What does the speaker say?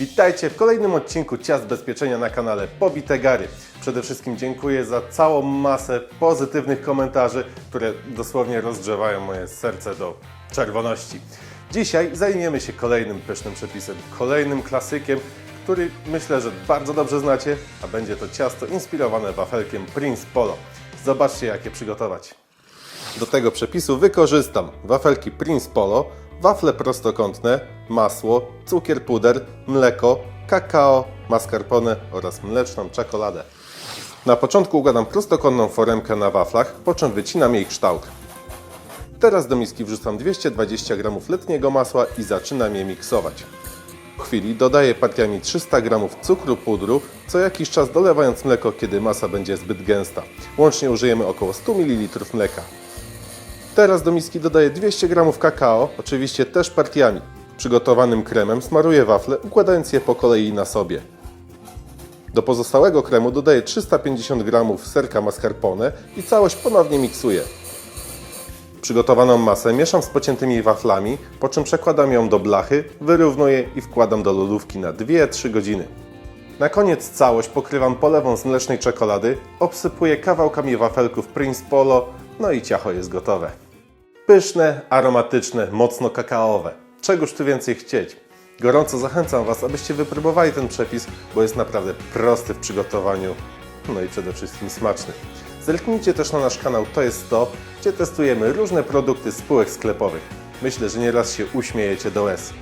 Witajcie w kolejnym odcinku Ciast Bezpieczenia na kanale Pobite Gary. Przede wszystkim dziękuję za całą masę pozytywnych komentarzy, które dosłownie rozgrzewają moje serce do czerwoności. Dzisiaj zajmiemy się kolejnym pysznym przepisem, kolejnym klasykiem, który myślę, że bardzo dobrze znacie, a będzie to ciasto inspirowane wafelkiem Prince Polo. Zobaczcie, jak je przygotować. Do tego przepisu wykorzystam wafelki Prince Polo, wafle prostokątne, masło, cukier puder, mleko, kakao, mascarpone oraz mleczną czekoladę. Na początku układam prostokątną foremkę na waflach, po czym wycinam jej kształt. Teraz do miski wrzucam 220 g letniego masła i zaczynam je miksować. Po chwili dodaję partiami 300 g cukru pudru, co jakiś czas dolewając mleko, kiedy masa będzie zbyt gęsta. Łącznie użyjemy około 100 ml mleka. Teraz do miski dodaję 200 g kakao, oczywiście też partiami. Przygotowanym kremem smaruję wafle, układając je po kolei na sobie. Do pozostałego kremu dodaję 350 g serka mascarpone i całość ponownie miksuję. Przygotowaną masę mieszam z pociętymi waflami, po czym przekładam ją do blachy, wyrównuję i wkładam do lodówki na 2-3 godziny. Na koniec całość pokrywam polewą z mlecznej czekolady, obsypuję kawałkami wafelków Prince Polo, no i ciacho jest gotowe. Pyszne, aromatyczne, mocno kakaowe. Czegoż tu więcej chcieć? Gorąco zachęcam Was, abyście wypróbowali ten przepis, bo jest naprawdę prosty w przygotowaniu, no i przede wszystkim smaczny. Zerknijcie też na nasz kanał To jest to, gdzie testujemy różne produkty spółek sklepowych. Myślę, że nieraz się uśmiejecie do łez.